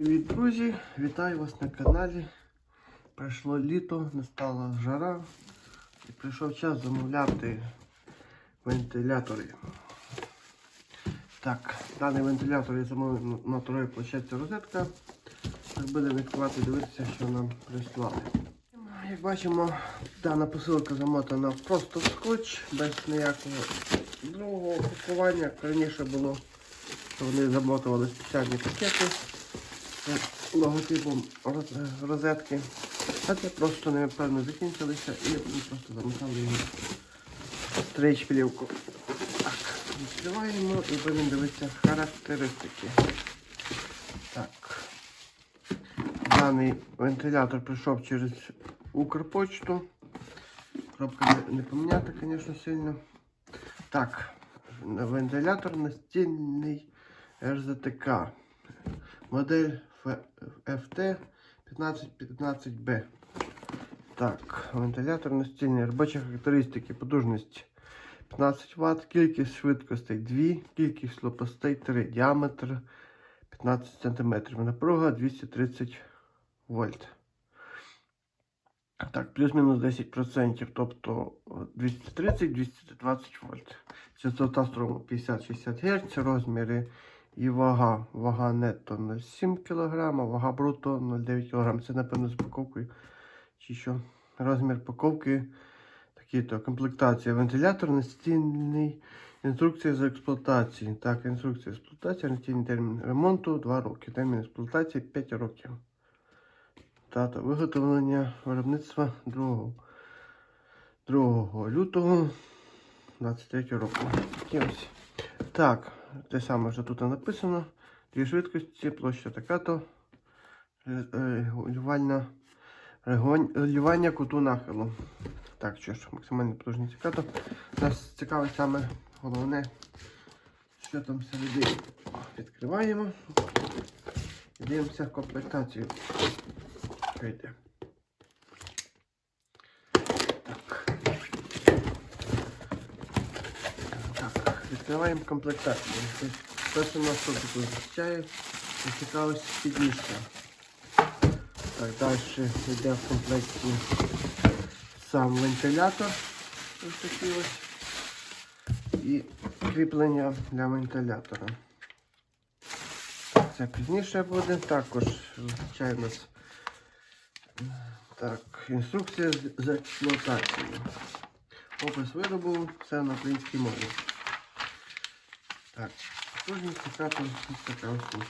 Привіт, друзі! Вітаю вас на каналі. Прийшло літо, настала жара і прийшов час замовляти вентилятори. Так, даний вентилятор я замовив на- троє площадці розетка. Так будемо відкривати, дивитися, що нам прислали. Як бачимо, дана посилка замотана просто в скотч, без ніякого другого пакування. Раніше було, що вони замотували спеціальні пакети логотипом розетки. А це просто непевно закінчилися і просто замотали його в стрейч плівку. Так, відкриваємо і будемо дивитися характеристики. Так. Даний вентилятор прийшов через Укрпочту. Коробка не, помінята, звісно, сильно. Так, вентилятор настільний РЗТК. Модель FT 1515B. Так, вентилятор настільний. Робочі характеристики, потужність 15 Вт, кількість швидкостей 2, кількість лопастей 3, діаметр 15 см, напруга 230 вольт. Так, плюс-мінус 10%, тобто 230-220 вольт. Частота струму 50-60 Гц, розміри і вага. Вага нетто 0,7 кг, вага бруто 0,9 кг. Це, напевно, з упаковкою. Чи що? Розмір паковки. Такі-то комплектація. Вентилятор настільний. Інструкція з експлуатації. Так, інструкція з експлуатації, настільний термін ремонту 2 роки. Термін експлуатації 5 років. Дата виготовлення виробництва 2, 2 лютого 23 року. Ось. Так, те саме що тут написано. Дві швидкості, площа така-то. Е, е, Регулювання, куту нахилу. Так, що ж, максимальна потужність така-то. Нас цікавить саме головне, що там всередині. Відкриваємо. І дивимося комплектацію. Що йде. Так. Так, відкриваємо комплектацію. Перше у нас тут зустрічає цікавість підніжка. Так, далі йде в комплекті сам вентилятор. Ось такий ось. І кріплення для вентилятора. Це пізніше буде. Також зустрічає нас так, інструкція з, експлуатації. Опис виробу, все на українській мові. Так, така ось така ось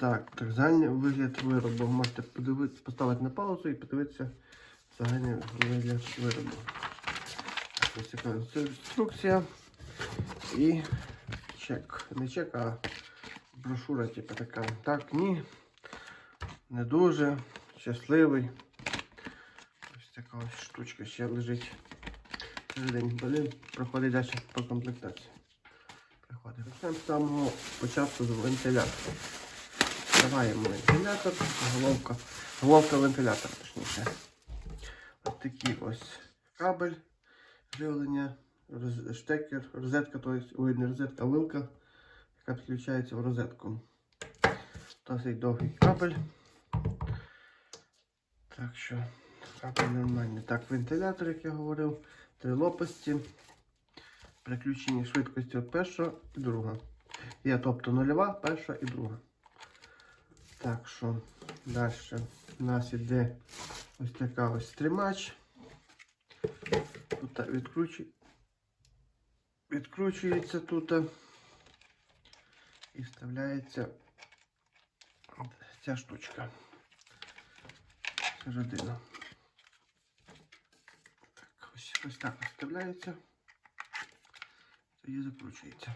Так, так, загальний вигляд виробу. Можете поставити на паузу і подивитися загальний вигляд виробу. Ось така інструкція. І чек. Не чек, а брошура, типу така. Так, ні. Не дуже. Щасливий. Ось така ось штучка ще лежить. День болів, проходить далі по комплектації. Приходить. Почнемо з самого початку з вентилятора. Вставаємо вентилятор, головка, головка вентилятора, точніше. Ось такий ось кабель живлення, роз- штекер, розетка, тобто, ой, не розетка, а вилка, яка підключається в розетку. Досить довгий кабель. Так що кабель нормальний. Так, вентилятор, як я говорив, три лопасті. Приключені швидкості перша і друга. Є тобто нульова, перша і друга. Так що далі у нас іде ось така ось стримач. Тут відкручує, відкручується тут і вставляється ця штучка. Середина. Ось, так вставляється. Тоді закручується.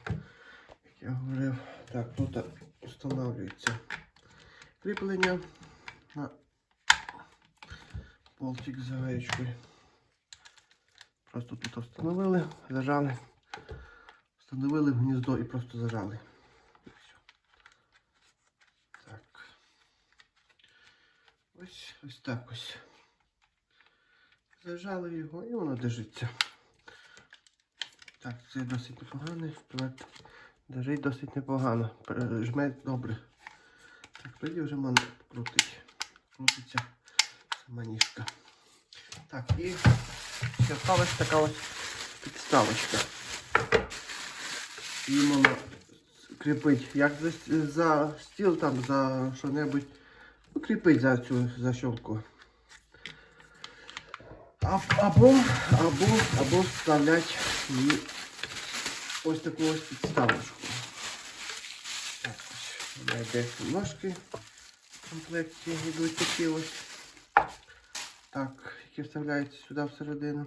Як я говорив, так, тут встановлюється кріплення на болтик з гаєчкою. Просто тут встановили, зажали, встановили в гніздо і просто зажали. І. Ось ось так ось. Зажали його і воно держиться. Так, це досить непоганий. Вперед Держить досить непогано. Жме добре. Так, тоді вже можна крутить. Крутиться сама ніжка. Так, і осталась така ось підставочка. Її можна кріпить як за стіл, там, за що-небудь. Ну, кріпить за цю защолку. Або, або, або вставлять її ось таку ось підставочку. Так, ось. Йде ножки в комплекті йдуть такі ось. Так, які вставляються сюди всередину.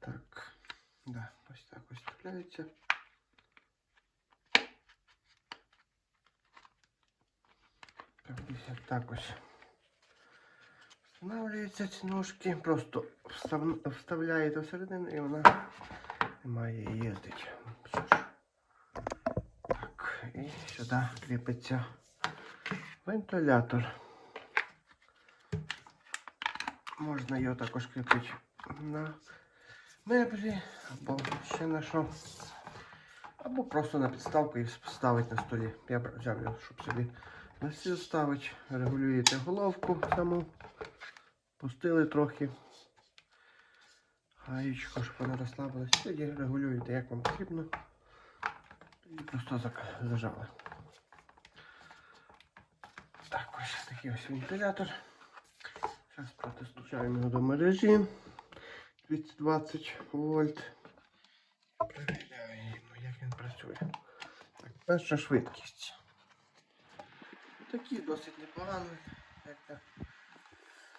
Так, да, ось так ось вставляються. Так, ось так ось. Встановлюються ці ножки, просто встав... вставляєте всередину і вона має їздити. Так, і сюди кріпиться вентилятор. Можна його також кріпити на меблі або ще на що. Або просто на підставку і ставити на столі. Я взяв його, щоб собі на стіл. Регулюєте головку саму. Пустили трохи. Гаєчку, щоб вона розслабилась. Тоді регулюєте, як вам потрібно. І просто зажали. Так, ось такий ось вентилятор. Зараз протестуємо його до мережі. 220 вольт. Перевіряємо, як він працює. Так, перша швидкість. Такі досить непогані. Як для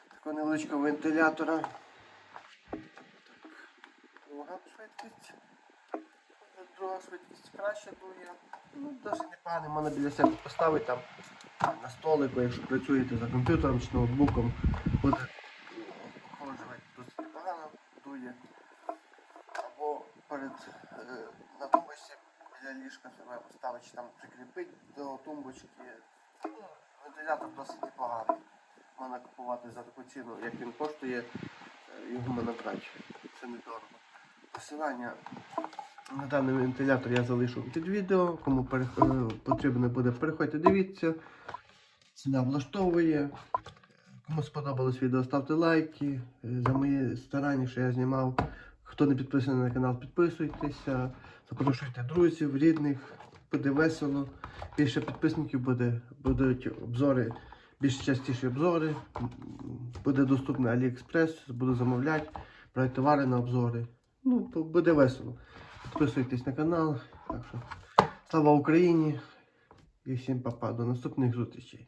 такого невеличкого вентилятора. Так, друга швидкість. Друга швидкість краще дує. Ну, досить непоганий, можна біля себе поставити там на столику, якщо працюєте за комп'ютером чи ноутбуком, буде охолоджувати досить непогано дує. Або перед е, на тумбочці біля ліжка себе поставити, чи там прикріпити до тумбочки. Ну, Вентилятор досить непоганий. Можна купувати за таку ціну, як він коштує, е, його можна брати. Це недорого. Посилання на даний вентилятор я залишу під відео. Кому е, потрібно буде, переходьте, дивіться. Ціна влаштовує. Кому сподобалось відео, ставте лайки. Е, За мої старання, що я знімав. Хто не підписаний на канал, підписуйтеся, запрошуйте друзів, рідних, буде весело. Більше підписників буде, будуть обзори, більш частіші обзори. Буде доступний Аліекспрес, буду замовляти, брати товари на обзори. Ну, бу- буде весело. Підписуйтесь на канал. Так що, слава Україні і всім папа. До наступних зустрічей.